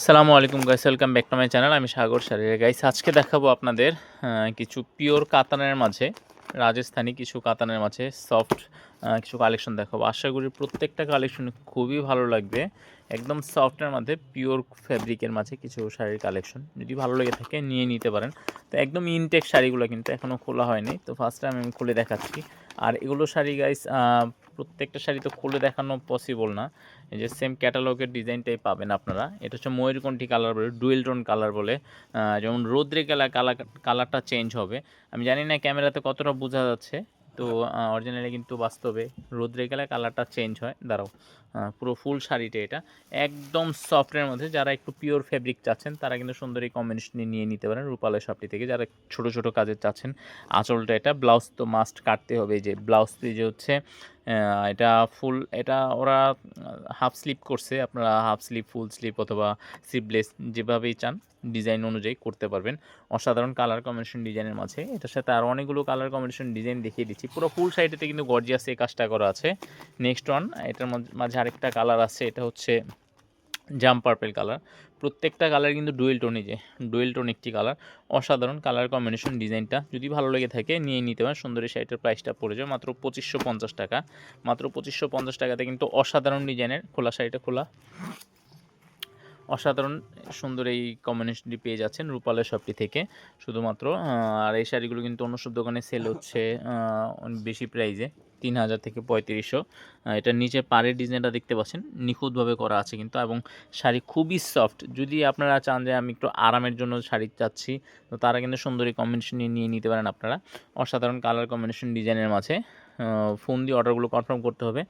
সালামু আলাইকুম guys welcome back to my channel আমি সাগর সারিয়া গাইস আজকে দেখাবো আপনাদের কিছু পিওর কাতানের মাঝে, রাজস্থানি কিছু কাতানের মাঝে সফট কিছু কালেকশন দেখাবো। আশা করি প্রত্যেকটা কালেকশন খুবই ভালো লাগবে। একদম সফটের মধ্যে পিওর ফ্যাব্রিকের মাঝে কিছু শাড়ির কালেকশন যদি ভালো লেগে থাকে, নিয়ে নিতে পারেন। তো একদম ইনটেক শাড়িগুলো কিন্তু এখনও খোলা হয়নি। তো ফার্স্ট টাইম আমি খুলে দেখাচ্ছি। আর এগুলো শাড়ি গাইস প্রত্যেকটা শাড়ি তো খুলে দেখানো পসিবল না। এই যে সেম ক্যাটালগের ডিজাইনটাই পাবেন আপনারা। এটা হচ্ছে ময়ূরকণ্ঠী কালার বলে ডুয়েল টোন কালার বলে। যেমন রোদ্রে গেলা কালার কালারটা চেঞ্জ হবে। আমি জানি না ক্যামেরাতে কতটা বোঝা যাচ্ছে। তো অরিজিনালি কিন্তু বাস্তবে রোদ্রে গেলে কালারটা চেঞ্জ হয়। দাঁড়াও পুরো ফুল শাড়িটা এটা। একদম সফটের মধ্যে যারা একটু পিওর ফেব্রিক চাচ্ছেন, তারা কিন্তু সুন্দর এই কম্বিনেশন নিয়ে নিতে পারেন রূপালয় শপটি থেকে। যারা ছোট ছোট কাজের চাচ্ছেন, আঁচলটা এটা ব্লাউজ তো মাস্ট কাটতে হবে। যে ব্লাউজ যে হচ্ছে এটা ফুল এটা ওরা হাফ স্লিপ করছে। আপনারা হাফ স্লিপ ফুল স্লিপ অথবা স্লিপলেস যেভাবেই চান ডিজাইন অনুযায়ী করতে পারবেন। অসাধারণ কালার কম্বিনেশন ডিজাইনের মাঝে। এটার সাথে আর অনেকগুলো কালার কম্বিনেশন ডিজাইন দেখিয়ে দিচ্ছি। পুরো ফুল সাইডেতে কিন্তু গর্জিয়াস এই কাজটা করা আছে। নেক্সট ওয়ান এটার মাঝে আরেকটা কালার আছে। এটা হচ্ছে জাম পার্পেল কালার। প্রত্যেকটা কালার কিন্তু ডুয়েল টোনই যে, ডুয়েল টোন একটি কালার। অসাধারণ কালার কম্বিনেশন ডিজাইনটা। যদি ভালো লেগে থাকে, নিয়ে নিতে পারেন। সুন্দরী শাড়িটার প্রাইসটা পড়ে যাবে মাত্র পঁচিশশো পঞ্চাশ টাকা। মাত্র পঁচিশশো পঞ্চাশ টাকাতে কিন্তু অসাধারণ ডিজাইনের খোলা শাড়িটা খোলা। অসাধারণ সুন্দর এই কম্বিনেশনটি পেয়ে যাচ্ছেন রূপালয় শপটি থেকে। শুধুমাত্র আর এই শাড়িগুলো কিন্তু অন্য সব দোকানে সেল হচ্ছে বেশি প্রাইজে তিন হাজার থেকে পঁয়ত্রিশশো। এটার নিচে পাড়ের ডিজাইনটা দেখতে পাচ্ছেন, নিখুঁতভাবে করা আছে কিন্তু, এবং শাড়ি খুবই সফট। যদি আপনারা চান যে আমি একটু আরামের জন্য শাড়ি চাচ্ছি, তো তারা কিন্তু সুন্দরী কম্বিনেশন নিয়ে নিতে পারেন আপনারা। অসাধারণ কালার কম্বিনেশন ডিজাইনের মাঝে ফোন দিয়ে অর্ডারগুলো কনফার্ম করতে হবে।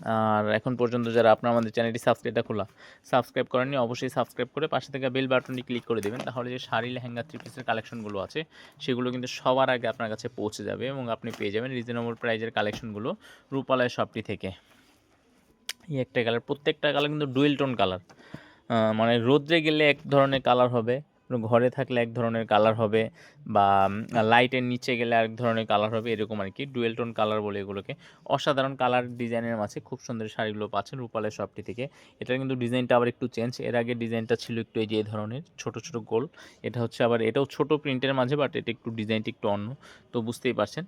আর এখন পর্যন্ত যারা আপনার আমাদের চ্যানেলটি সাবস্ক্রাইবটা খোলা। সাবস্ক্রাইব করেননি, অবশ্যই সাবস্ক্রাইব করে পাশে থেকে বেল বাটনটি ক্লিক করে দেবেন, তাহলে যে শাড়ি, লেহেঙ্গা থ্রি পিসের কালেকশনগুলো আছে, সেগুলো কিন্তু সবার আগে আপনার কাছে পৌঁছে যাবে এবং আপনি পেয়ে যাবেন রিজনেবল প্রাইজের কালেকশনগুলো রূপালয় শপটি থেকে। এই একটা কালার প্রত্যেকটা কালার কিন্তু ডুয়েল টোন কালার মানে রোদ্রে গেলে এক ধরনের কালার হবে ঘরে থাকলে এক ধরনের কালার হবে বা লাইটের নিচে গেলে আরেক ধরনের কালার হবে, এরকম আর কি ডুয়েল টোন কালার বলে এগুলোকে। অসাধারণ কালার ডিজাইনের মাঝে খুব সুন্দর শাড়িগুলো পাচ্ছেন রূপালের শপটি থেকে। এটার কিন্তু ডিজাইনটা আবার একটু চেঞ্জ এর আগে ডিজাইনটা ছিল একটু এই যে ধরনের, ছোট ছোট গোল এটা হচ্ছে আবার, এটাও ছোট প্রিন্টের মাঝে বাট এটা একটু ডিজাইনটা একটু অন্য। তো বুঝতেই পারছেন।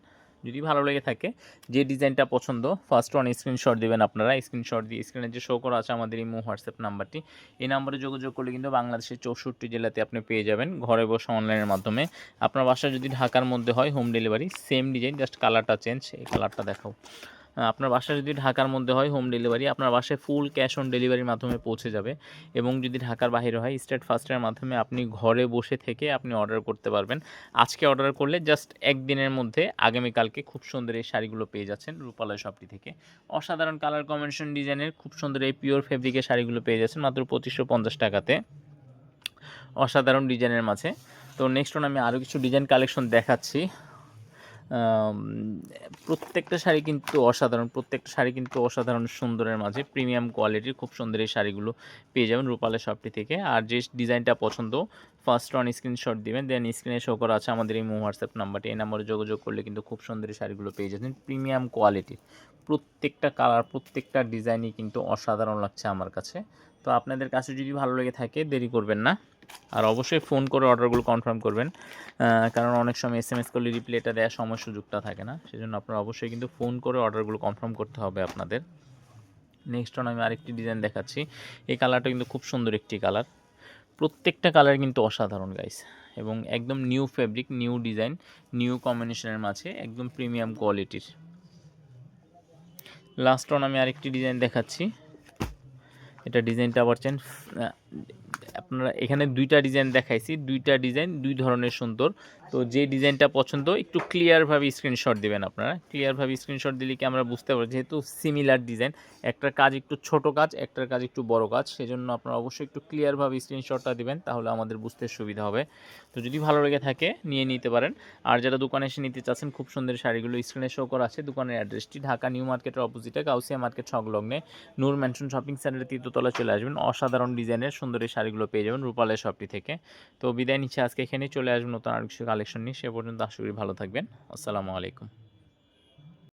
যদি ভালো লেগে থাকে, যে ডিজাইনটা পছন্দ ফার্স্ট ওয়ান স্ক্রিনশট দেবেন আপনারা। স্ক্রিনশট দিয়ে স্ক্রিনে যে শো করা আছে আমাদের ইমো হোয়াটসঅ্যাপ নাম্বারটি, এই নাম্বারে যোগাযোগ করলে কিন্তু বাংলাদেশের চৌষট্টি জেলাতে আপনি পেয়ে যাবেন, ঘরে বসে অনলাইনের মাধ্যমে। আপনার বাসা যদি ঢাকার মধ্যে হয় home delivery same design just কালারটা চেঞ্জ এই কালারটা দেখাও। আপনার বাসা যদি ঢাকার মধ্যে হয় হোম ডেলিভারি আপনার বাসায় ফুল ক্যাশ অন ডেলিভারির মাধ্যমে পৌঁছে যাবে এবং যদি ঢাকার বাইরে হয় স্টেট ফার্স্টের মাধ্যমে আপনি ঘরে বসে থেকে আপনি অর্ডার করতে পারবেন। আজকে অর্ডার করলে জাস্ট একদিনের মধ্যে আগামীকালকে খুব সুন্দর এই শাড়িগুলো পেয়ে যাচ্ছেন রূপালয় শপটি থেকে। অসাধারণ কালার কম্বিনেশন ডিজাইনের খুব সুন্দর এই পিওর ফেব্রিকের শাড়িগুলো পেয়ে যাচ্ছেন মাত্র পঁচিশশো পঞ্চাশ টাকাতে। অসাধারণ ডিজাইনের মাঝে। তো নেক্সট আমি আরও কিছু ডিজাইন কালেকশন দেখাচ্ছি। প্রত্যেকটা শাড়ি কিন্তু অসাধারণ, প্রত্যেকটা শাড়ি কিন্তু অসাধারণ সুন্দরের মাঝে। প্রিমিয়াম কোয়ালিটির খুব সুন্দর এই শাড়িগুলো পেয়ে যাবেন রূপালের শপটি থেকে। আর যে ডিজাইনটা পছন্দ ফার্স্ট ওয়ান স্ক্রিনশট দিবেন দেন স্ক্রিনে শো করা আছে আমাদের এই হোয়াটসঅ্যাপ নাম্বারটি। এই নাম্বারে যোগাযোগ করলে কিন্তু খুব সুন্দর এই শাড়িগুলো পেয়ে যাচ্ছেন প্রিমিয়াম কোয়ালিটির প্রত্যেকটা কালার প্রত্যেকটা ডিজাইনই কিন্তু অসাধারণ লাগছে আমার কাছে। তো আপনাদের কাছে যদি ভালো লেগে থাকে, দেরি করবেন না। আর অবশ্যই ফোন করে অর্ডারগুলো কনফার্ম করবেন। কারণ অনেক সময় এস এম এস করলে রিপ্লাইটা দেওয়ার সময় সুযোগটা থাকে না। সেজন্য আপনারা অবশ্যই কিন্তু ফোন করে অর্ডারগুলো কনফার্ম করতে হবে আপনাদের। নেক্সট আমি আরেকটি ডিজাইন দেখাচ্ছি। এই কালারটা কিন্তু খুব সুন্দর একটি কালার প্রত্যেকটা কালার কিন্তু অসাধারণ গাইস এবং একদম new fabric new design new কম্বিনেশনের মাঝে একদম প্রিমিয়াম কোয়ালিটির লাস্ট ওন আমি আরেকটি ডিজাইন দেখাচ্ছি। এটা ডিজাইনটা আবার চেন আপনারা এখানে দুইটা ডিজাইন দেখাইছি। দুইটা ডিজাইন দুই ধরনের সুন্দর। তো যে ডিজাইনটা পছন্দ, একটু ক্লিয়ারভাবে স্ক্রিনশট দিবেন আপনারা। ক্লিয়ারভাবে স্ক্রিনশট দিলে কি আমরা বুঝতে পারব, যেহেতু সিমিলার ডিজাইন একটার কাজ একটু ছোট কাজ, একটার কাজ একটু বড় কাজ, সেজন্য আপনারা অবশ্যই একটু ক্লিয়ারভাবে স্ক্রিনশটটা দিবেন, তাহলে আমাদের বুঝতে সুবিধা হবে। তো যদি ভালো লেগে থাকে, নিয়ে নিতে পারেন। আর যারা দোকানে এসে নিতে চাচ্ছেন, খুব সুন্দর শাড়িগুলো স্ক্রিনে শো করা আছে। দোকানের অ্যাড্রেসটি ঢাকা নিউ মার্কেটের অপোজিটে কাউসিয়া মার্কেট সংলগ্নে। নূর ম্যানশন শপিং সেন্টারের তৃতীয়তলা চলে আসবেন। অসাধারণ ডিজাইনের সুন্দর এই শাড়িগুলো পেয়ে যাবেন রূপালের শপটি থেকে। তো বিদায় নিচ্ছে, আজকে এখানেই চলে আসবেন নতুন আর কিছু কালেকশন নিয়ে সে পর্যন্ত আশা করি ভালো থাকবেন। আসসালামু আলাইকুম।